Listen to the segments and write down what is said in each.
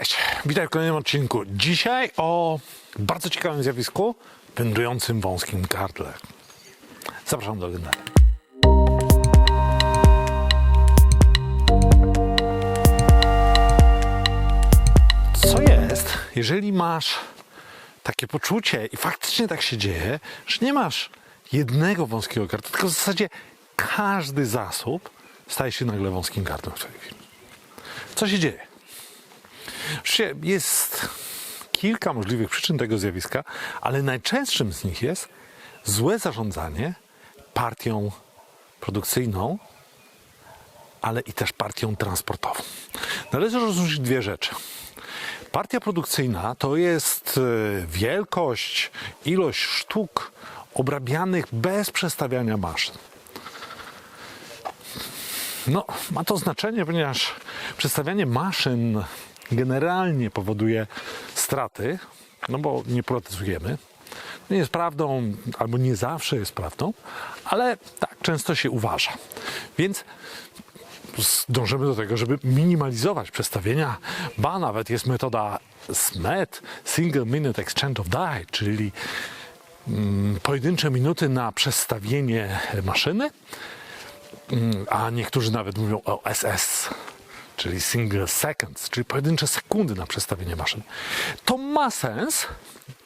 Cześć, witaj w kolejnym odcinku. Dzisiaj o bardzo ciekawym zjawisku wędrującym wąskim gardle. Zapraszam do oglądania. Co jest, jeżeli masz takie poczucie i faktycznie tak się dzieje, że nie masz jednego wąskiego gardła, tylko w zasadzie każdy zasób staje się nagle wąskim gardłem w twoim filmie. Co się dzieje? Jest kilka możliwych przyczyn tego zjawiska, ale najczęstszym z nich jest złe zarządzanie partią produkcyjną, ale i też partią transportową. Należy rozróżnić dwie rzeczy. Partia produkcyjna to jest e, wielkość, ilość sztuk obrabianych bez przestawiania maszyn. No, ma to znaczenie, ponieważ przestawianie maszyn generalnie powoduje straty, no bo nie protezujemy. Nie jest prawdą, albo nie zawsze jest prawdą, ale tak często się uważa. Więc dążymy do tego, żeby minimalizować przestawienia, ba nawet jest metoda SMET, Single Minute Exchange of Die, czyli mm, pojedyncze minuty na przestawienie maszyny, Mm, a niektórzy nawet mówią o SS, czyli single seconds, czyli pojedyncze sekundy na przestawienie maszyn. To ma sens,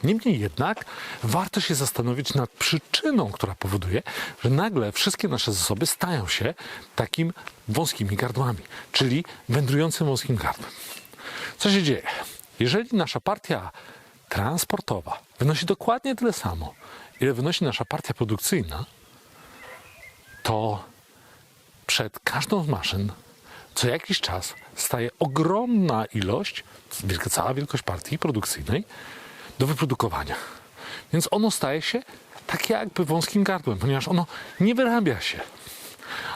niemniej jednak warto się zastanowić nad przyczyną, która powoduje, że nagle wszystkie nasze zasoby stają się takim wąskimi gardłami, czyli wędrującym wąskim gardłem. Co się dzieje? Jeżeli nasza partia transportowa wynosi dokładnie tyle samo, ile wynosi nasza partia produkcyjna, to przed każdą z maszyn co jakiś czas staje ogromna ilość, cała wielkość partii produkcyjnej do wyprodukowania. Więc ono staje się tak jakby wąskim gardłem, ponieważ ono nie wyrabia się.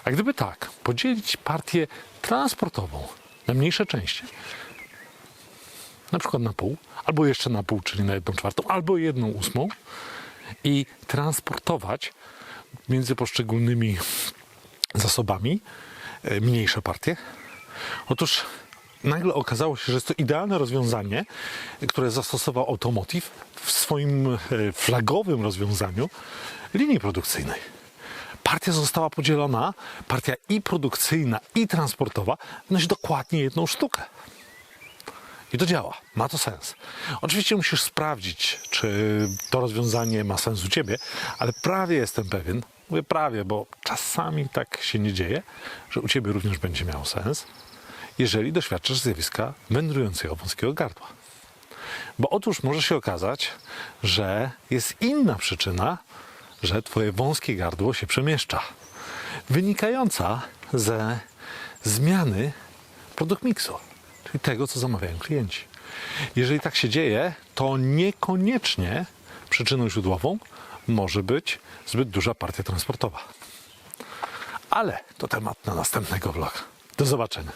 A gdyby tak, podzielić partię transportową na mniejsze części, na przykład na pół, albo jeszcze na pół, czyli na jedną czwartą, albo jedną ósmą i transportować między poszczególnymi zasobami mniejsze partie. Otóż nagle okazało się, że jest to idealne rozwiązanie, które zastosował Automotive w swoim e, flagowym rozwiązaniu linii produkcyjnej. Partia została podzielona, partia i produkcyjna, i transportowa wynosi dokładnie jedną sztukę. I to działa, ma to sens. Oczywiście musisz sprawdzić, czy to rozwiązanie ma sens u ciebie, ale prawie jestem pewien, mówię prawie, bo czasami tak się nie dzieje, że u ciebie również będzie miało sens, jeżeli doświadczasz zjawiska wędrującego wąskiego gardła. Bo otóż może się okazać, że jest inna przyczyna, że twoje wąskie gardło się przemieszcza, wynikająca ze zmiany produkt mixu, czyli tego, co zamawiają klienci. Jeżeli tak się dzieje, to niekoniecznie przyczyną źródłową może być zbyt duża partia transportowa. Ale to temat na następnego vloga. Do zobaczenia.